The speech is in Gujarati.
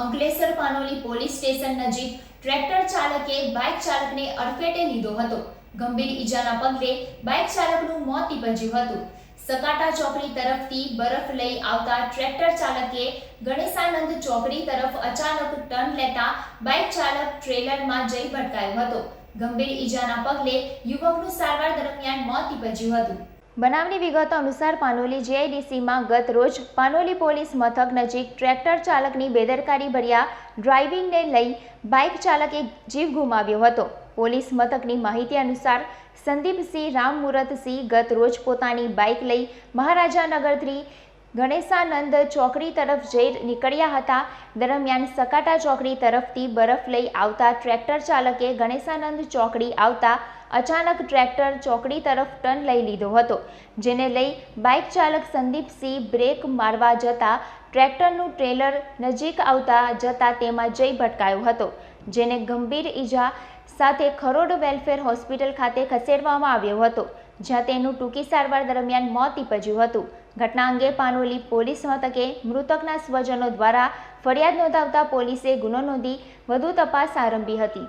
અંકલેશ્વર પાનોલી પોલીસ સ્ટેશન નજીક ટ્રેક્ટર ચાલકે બાઇક ચાલકને અડફેટે લીધો હતો. ગંભીર ઈજાના પગલે બાઇક ચાલકનું મોત નીપજ્યું હતું. સકાટા ચોકડી તરફથી બરફ લઈ આવતા ટ્રેક્ટર ચાલકે ગણેશાનંદ ચોકડી તરફ અચાનક ટર્ન લેતા બાઇક ચાલક ટ્રેલરમાં જઈ ભટકાયો હતો. ગંભીર ઈજાના પગલે યુવકનું સારવાર દરમિયાન મોત નીપજ્યું હતું. બનાવની વિગતો અનુસાર પાનોલી જીઆઈડીસીમાં ગત રોજ પાનોલી પોલીસ મથક નજીક ટ્રેક્ટર ચાલકની બેદરકારી ભર્યા ડ્રાઇવિંગને લઈ બાઇક ચાલકે જીવ ગુમાવ્યો હતો. પોલીસ મથકની માહિતી અનુસાર સંદીપસિંહ રામમૂરતસિંહ ગત રોજ પોતાની બાઇક લઈ મહારાજાનગરથી ગણેશાનંદ ચોકડી તરફ જઈ નીકળ્યા હતા. દરમિયાન સકાટા ચોકડી તરફથી બરફ લઈ આવતા ટ્રેક્ટર ચાલકે ગણેશાનંદ ચોકડી આવતા અચાનક ટ્રેક્ટર ચોકડી તરફ ટર્ન લઈ લીધો હતો, જેને લઈ બાઇક ચાલક સંદીપસિંહ બ્રેક મારવા જતા ટ્રેક્ટરનું ટ્રેલર નજીક આવતા જતા તેમાં જઈ ભટકાયો હતો, જેને ગંભીર ઈજા સાથે ખરોડ વેલફેર હોસ્પિટલ ખાતે ખસેડવામાં આવ્યો હતો, જ્યાં તેનું ટૂંકી સારવાર દરમિયાન મોત નીપજ્યું હતું. ઘટના અંગે પાનોલી પોલીસ મથકે મૃતકના સ્વજનો દ્વારા ફરિયાદ નોંધાવતા પોલીસે ગુનો નોંધી વધુ તપાસ આરંભી હતી.